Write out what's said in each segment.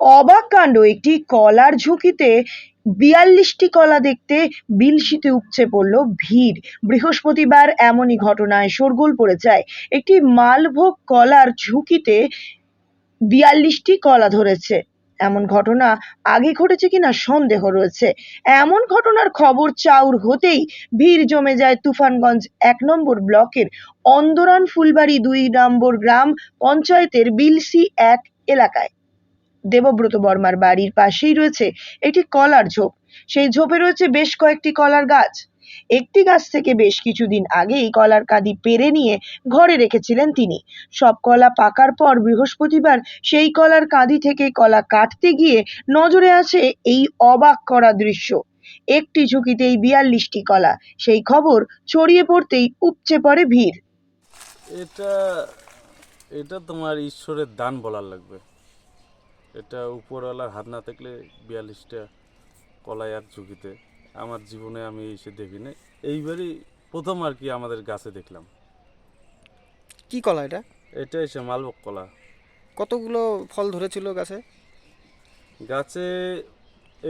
অবাক কাণ্ড, একটি কলার ঝুঁকিতে বিয়াল্লিশটি কলা দেখতে বিলসিতে উপচে পড়ল ভিড়। বৃহস্পতিবার এমনই ঘটনায় শোরগোল পড়ে যায়। একটি মালভোগ কলার ঝুঁকিতে বিয়াল্লিশটি কলা ধরেছে। এমন ঘটনা আগে ঘটেছে কিনা সন্দেহ রয়েছে। এমন ঘটনার খবর চাউর হতেই ভিড় জমে যায় তুফানগঞ্জ এক নম্বর ব্লকের অন্দরান ফুলবাড়ি দুই নম্বর গ্রাম পঞ্চায়েতের বিলসি এক এলাকায়। দেবব্রত বর্মার বাড়ির পাশেই রয়েছে একটি কলার ঝোপ। সেই ঝোপে রয়েছে বেশ কয়েকটি কলার গাছ। একটি গাছ থেকে বেশ কিছুদিন আগেই কলার কাঁদি পেরে নিয়ে ঘরে রেখেছিলেন তিনি। সব কলা পাকার পর বৃহস্পতিবার সেই কলার কাঁদি থেকে কলা কাটতে গিয়ে নজরে আসে এই অবাক করা দৃশ্য। একটি ঝুঁকিতেই বিয়াল্লিশটি কলা, সেই খবর ছড়িয়ে পড়তেই উপচে পড়ে ভিড়। এটা এটা তোমার ঈশ্বরের দান বলার লাগবে। এটা উপরওয়ালার হাত না থাকলে বিয়াল্লিশটা কলাই এক ঝুঁকিতে। আমার জীবনে আমি এসে দেখিনি। এইবারই প্রথম আর কি আমাদের গাছে দেখলাম। কি কলা এটা? এটা এসে মালভোগ কলা। কতগুলো ফল ধরেছিল গাছে? গাছে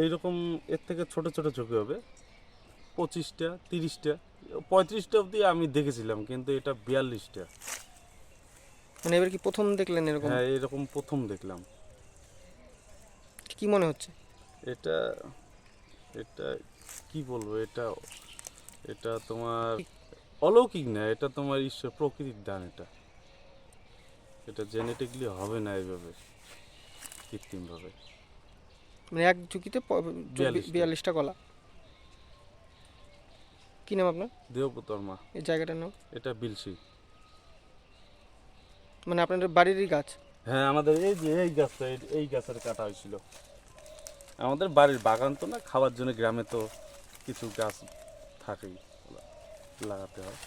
এইরকম এর থেকে ছোট ছোট ঝুঁকি হবে। পঁচিশটা তিরিশটা পঁয়ত্রিশটা অবধি আমি দেখেছিলাম কিন্তু এটা বিয়াল্লিশটা। মানে এবার কি প্রথম দেখলেন এরকম? হ্যাঁ এরকম প্রথম দেখলাম। কি মনে হচ্ছে? এটা এটা কি বলব? এটা এটা তোমার অলৌকিক না এটা তোমার ঈশ্বর প্রকৃতির দান এটা। এটা জেনেটিকলি হবে না এইভাবে কৃত্রিমভাবে। মানে এক ঝুঁকিতে বিয়াল্লিশটা। কলা কি নাম আপনার? দেবতর্মা এই জায়গাটার নাম? এটা বিলসি মানে আপনাদের বাড়িরই গাছ? হ্যাঁ আমাদের এই যে এই গাছটা এই- এই গাছের কাটা হয়েছিল। আমাদের বাড়ির বাগান তো না খাওয়ার জন্য গ্রামে তো কিছু গাছ থাকেই লাগাতে হয়।